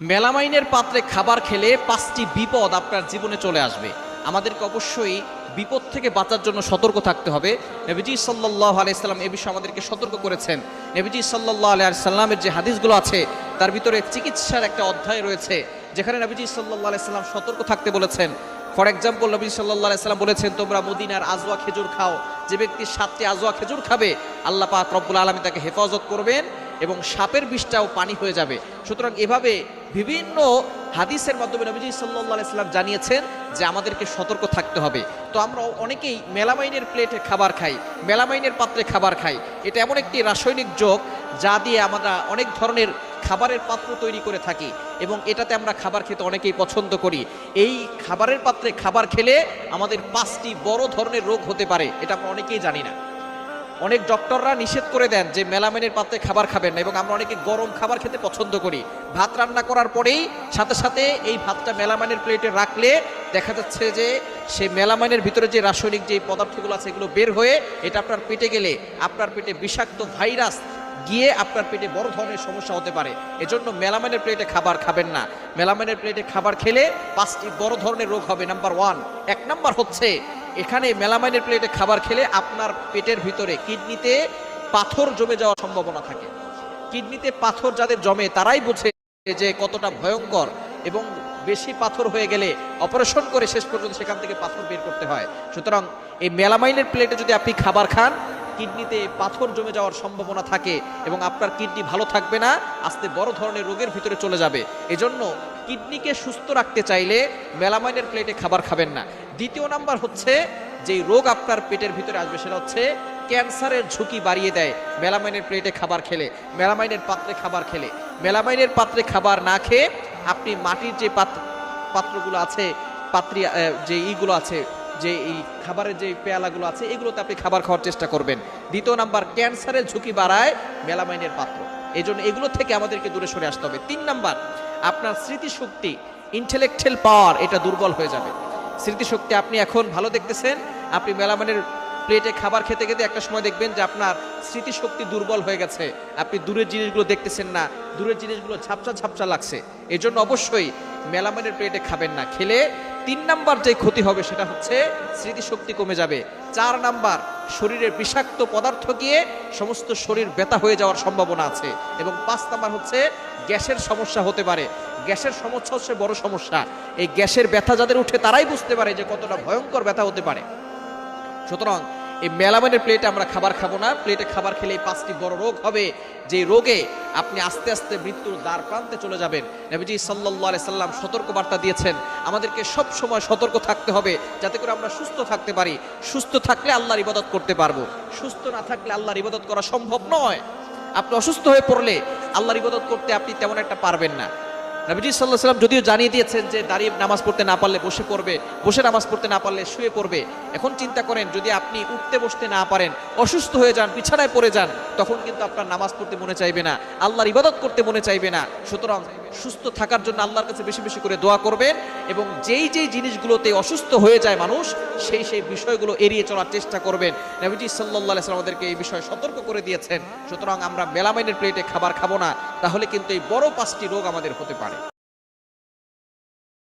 মেলামাইনের পাত্রে খাবার খেলে পাঁচটি বিপদ আপনার জীবনে চলে আসবে। আমাদেরকে অবশ্যই বিপদ থেকে বাঁচার জন্য সতর্ক থাকতে হবে। নবীজি সাল্লাহ আলাইসাল্লাম এ বিষয়ে আমাদেরকে সতর্ক করেছেন। নবীজি সাল্লাহ আলাইসাল্লামের যে হাদিসগুলো আছে, তার ভিতরে চিকিৎসার একটা অধ্যায় রয়েছে, যেখানে নবীজি সাল্লাহ আলাইসাল্লাম সতর্ক থাকতে বলেছেন। ফর এক্সাম্পল নবী সাল্লাহ আলাইসাল্লাম বলেছেন, তোমরা মদিনার আজওয়া খেজুর খাও। যে ব্যক্তি সাতটি আজওয়া খেজুর খাবে, আল্লাহ পাক রব্বুল আলমী তাকে হেফাজত করবেন। এবং সাপের বিষটাও পানি হয়ে যাবে। সুতরাং এভাবে বিভিন্ন হাদিসের মাধ্যমে নবীজি সাল্লাহ আলাইসাল্লাম জানিয়েছেন যে আমাদেরকে সতর্ক থাকতে হবে। তো আমরা অনেকেই মেলামাইনের প্লেটে খাবার খাই, মেলামাইনের পাত্রে খাবার খাই। এটা এমন একটি রাসায়নিক যোগ যা দিয়ে আমরা অনেক ধরনের খাবারের পাত্র তৈরি করে থাকি এবং এটাতে আমরা খাবার খেতে অনেকেই পছন্দ করি। এই খাবারের পাত্রে খাবার খেলে আমাদের পাঁচটি বড় ধরনের রোগ হতে পারে, এটা আমরা অনেকেই জানি না। অনেক ডক্টররা নিষেধ করে দেন যে মেলামেনের পাত্রে খাবার খাবেন না এবং আমরা অনেকে গরম খাবার খেতে পছন্দ করি। ভাত রান্না করার পরেই সাথে সাথে এই ভাতটা মেলামাইনের প্লেটে রাখলে দেখা যাচ্ছে যে সে মেলামাইনের ভিতরে যে রাসায়নিক যে পদার্থগুলো আছে এগুলো বের হয়ে এটা আপনার পেটে গেলে আপনার পেটে বিষাক্ত ভাইরাস গিয়ে আপনার পেটে বড় ধরনের সমস্যা হতে পারে। এজন্য মেলামাইনের প্লেটে খাবার খাবেন না। মেলামাইনের প্লেটে খাবার খেলে পাঁচটি বড় ধরনের রোগ হবে। Number one. এক নাম্বার হচ্ছে এখানে মেলামাইনের প্লেটে খাবার খেলে আপনার পেটের ভিতরে কিডনিতে পাথর জমে যাওয়ার সম্ভাবনা থাকে। কিডনিতে পাথর যাদের জমে, তারাই বোঝে যে কতটা ভয়ঙ্কর এবং বেশি পাথর হয়ে গেলে অপারেশন করে শেষ পর্যন্ত সেখান থেকে পাথর বের করতে হয়। সুতরাং এই মেলামাইনের প্লেটে যদি আপনি খাবার খান, কিডনিতে পাথর জমে যাওয়ার সম্ভাবনা থাকে এবং আপনার কিডনি ভালো থাকবে না, আস্তে বড় ধরনের রোগের ভিতরে চলে যাবে। এজন্য কিডনিকে সুস্থ রাখতে চাইলে মেলামাইনের প্লেটে খাবার খাবেন না। দ্বিতীয় নাম্বার হচ্ছে যে রোগ আপনার পেটের ভিতরে আসবে সেটা হচ্ছে ক্যান্সারের ঝুঁকি বাড়িয়ে দেয় মেলামাইনের প্লেটে খাবার খেলে, মেলামাইনের পাত্রে খাবার খেলে। মেলামাইনের পাত্রে খাবার না খেয়ে আপনি মাটির যে পাত্র পাত্রগুলো আছে, পাত্রী যে ইগুলো আছে, যে এই খাবারের যে পেয়ালাগুলো আছে, এগুলোতে আপনি খাবার খাওয়ার চেষ্টা করবেন। দ্বিতীয় নাম্বার, ক্যান্সারের ঝুঁকি বাড়ায় মেলামাইনের পাত্র। এই জন্য এগুলো থেকে আমাদেরকে দূরে সরে আসতে হবে। তিন নাম্বার আপনার স্মৃতিশক্তি ইন্টেলেকচুয়াল পাওয়ার এটা দুর্বল হয়ে যাবে। স্মৃতিশক্তি আপনি এখন ভালো দেখতেছেন, আপনি মেলামানের প্লেটে খাবার খেতে খেতে একটা সময় দেখবেন যে আপনার স্মৃতিশক্তি দুর্বল হয়ে গেছে। আপনি দূরের জিনিসগুলো দেখতেছেন না, দূরের জিনিসগুলো ঝাপসা ঝাপসা লাগছে। এই জন্য অবশ্যই মেলামানের প্লেটে খাবেন না। খেলে তিন নাম্বার যে ক্ষতি হবে সেটা হচ্ছে স্মৃতিশক্তি কমে যাবে। চার নাম্বার শরীরের বিষাক্ত পদার্থ গিয়ে সমস্ত শরীর ব্যথা হয়ে যাওয়ার সম্ভাবনা আছে। এবং পাঁচ নাম্বার হচ্ছে, গ্যাসের সমস্যা হতে পারে। গ্যাসের সমস্যা হচ্ছে বড় সমস্যা। এই গ্যাসের ব্যথা যাদের উঠে তারাই বুঝতে পারে যে কতটা ভয়ঙ্কর ব্যথা হতে পারে। সুতরাং এই মেলামাইনের প্লেটে আমরা খাবার খাব না। প্লেটে খাবার খেলে এই পাঁচটি বড় রোগ হবে। যে রোগে আপনি আস্তে আস্তে মৃত্যুর দ্বার প্রান্তে চলে যাবেন। নবীজি সাল্লাহ সাল্লাম সতর্ক বার্তা দিয়েছেন, আমাদেরকে সব সময় সতর্ক থাকতে হবে, যাতে করে আমরা সুস্থ থাকতে পারি। সুস্থ থাকলে আল্লাহর ইবাদত করতে পারব। সুস্থ না থাকলে আল্লাহর ইবাদত করা সম্ভব নয়। আপনি অসুস্থ হয়ে পড়লে আল্লাহর ইবাদত করতে আপনি তেমন একটা পারবেন না। নবীজি সাল্লাহ সাল্লাম যদিও জানিয়ে দিয়েছেন যে দাঁড়িয়ে নামাজ পড়তে না পারলে বসে পড়বে, বসে নামাজ পড়তে না পারলে শুয়ে পড়বে। এখন চিন্তা করেন, যদি আপনি উঠতে বসতে না পারেন, অসুস্থ হয়ে যান, বিছানায় পড়ে যান, তখন কিন্তু আপনার নামাজ পড়তে মনে চাইবে না, আল্লাহর ইবাদত করতে মনে চাইবে না। সুতরাং সুস্থ থাকার জন্য আল্লাহর কাছে বেশি বেশি করে দোয়া করবেন এবং যেই যেই জিনিসগুলোতে অসুস্থ হয়ে যায় মানুষ, সেই সেই বিষয়গুলো এড়িয়ে চলার চেষ্টা করবেন। নবীজি সাল্লাহ সাল্লাম আমাদেরকে এই বিষয়ে সতর্ক করে দিয়েছেন। সুতরাং আমরা মেলামাইনের প্লেটে খাবার খাব না, তাহলে কিন্তু এই বড় পাঁচটি রোগ আমাদের হতে পারে।